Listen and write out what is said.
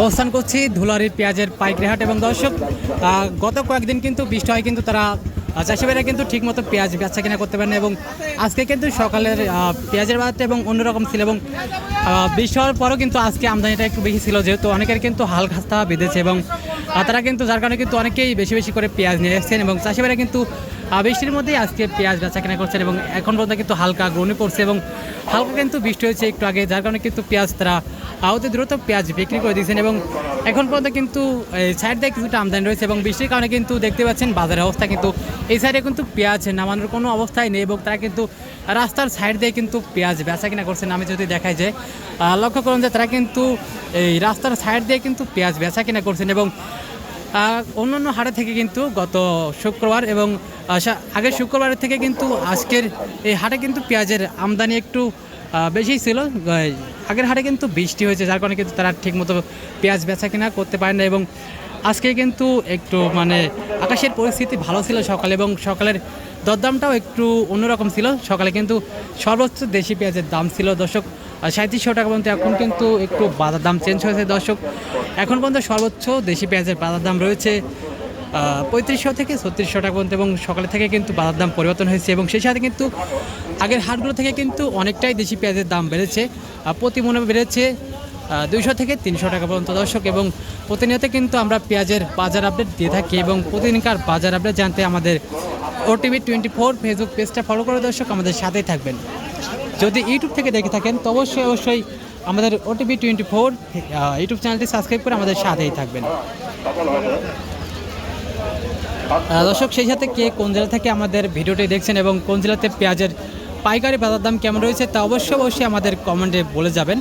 অবস্থান করছি ধুলারির পেঁয়াজের পাইকারি হাট এবং দর্শক গত কয়েকদিন কিন্তু বৃষ্টি হয়, কিন্তু তারা চাষিভাইরা কিন্তু ঠিকমতো পেঁয়াজ বেচা কিনা করতে পারেন এবং আজকে কিন্তু সকালের পেঁয়াজের বাজারটা এবং অন্যরকম ছিল এবং বৃষ্টি হওয়ার পরও কিন্তু আজকে আমদানিটা একটু বেশি ছিল, যেহেতু অনেকের কিন্তু হাল খাস্তা বেঁধেছে এবং তারা কিন্তু যার কারণে কিন্তু অনেকেই বেশি বেশি করে পেঁয়াজ নিয়ে এসেছেন এবং চাষিভাইরা কিন্তু বৃষ্টির মধ্যেই আজকে পেঁয়াজ বেচা কেনা করছেন এবং এখন পর্যন্ত কিন্তু হালকা গ্রহণে পড়ছে এবং হালকা কিন্তু বৃষ্টি হয়েছে একটু আগে যার কারণে কিন্তু পেঁয়াজ তারা আহ, অতি দ্রুত পেঁয়াজ বিক্রি করে দিয়েছেন এবং এখন পর্যন্ত কিন্তু এই সাইড দিয়ে কিছুটা আমদানি রয়েছে এবং বৃষ্টির কারণে কিন্তু দেখতে পাচ্ছেন বাজারের অবস্থা কিন্তু। এই সাইডে কিন্তু পেঁয়াজ নামানোর কোনো অবস্থাই নেই এবং তারা কিন্তু রাস্তার সাইড দিয়ে কিন্তু পেঁয়াজ বেচা কিনা করছেন। আমি যদি দেখাই যে লক্ষ্য করুন যে তারা কিন্তু এই রাস্তার সাইড দিয়ে কিন্তু পেঁয়াজ বেচা কিনা করছেন এবং আহ, অন্য হাটে থেকে কিন্তু গত শুক্রবার এবং আগের শুক্রবারের থেকে কিন্তু আজকের এই হাটে কিন্তু পেঁয়াজের আমদানি একটু বেশি ছিল। আগের হাটে কিন্তু বৃষ্টি হয়েছে যার কারণে কিন্তু তারা ঠিকমতো পেঁয়াজ বেচা কিনা করতে পারে না এবং আজকে কিন্তু একটু মানে আকাশের পরিস্থিতি ভালো ছিল সকালে এবং সকালের দরদামটাও একটু অন্যরকম ছিল। সকালে কিন্তু সর্বোচ্চ দেশি পেঁয়াজের দাম ছিল। দর্শক সাঁত্রিশশো টাকা পর্যন্ত এখন কিন্তু একটু বাজার দাম চেঞ্জ হয়েছে, দর্শক। এখন পর্যন্ত সর্বোচ্চ দেশি পেঁয়াজের বাজার দাম রয়েছে পঁয়ত্রিশশো থেকে ছত্রিশশো টাকা পর্যন্ত এবং সকালে থেকে কিন্তু বাজার দাম পরিবর্তন হয়েছে এবং সেই সাথে কিন্তু আগের হাটগুলো থেকে কিন্তু অনেকটাই দেশি পেঁয়াজের দাম বেড়েছে প্রতি মনে বেড়েছে দুইশো থেকে তিনশো টাকা পর্যন্ত, দর্শক। এবং প্রতিনিয়ত কিন্তু আমরা পেঁয়াজের বাজার আপডেট দিয়ে থাকি এবং প্রতিদিনকার বাজার আপডেট জানতে আমাদের ওটিভি টোয়েন্টি ফোর ফেসবুক পেজটা ফলো করে, দর্শক, আমাদের সাথেই থাকবেন। যদি ইউটিউব থেকে দেখে থাকেন, তো অবশ্যই অবশ্যই আমাদের ওটিভি টোয়েন্টি ফোর ইউটিউব চ্যানেলটি সাবস্ক্রাইব করে আমাদের সাথেই থাকবেন। দর্শক, সেই সাথে কে কোন জেলা থেকে আমাদের ভিডিওটি দেখছেন এবং কোন জেলাতে পেঁয়াজের পাইকারি বাজার দাম কেমন রয়েছে, তা অবশ্যই অবশ্যই আমাদের কমেন্টে বলে যাবেন।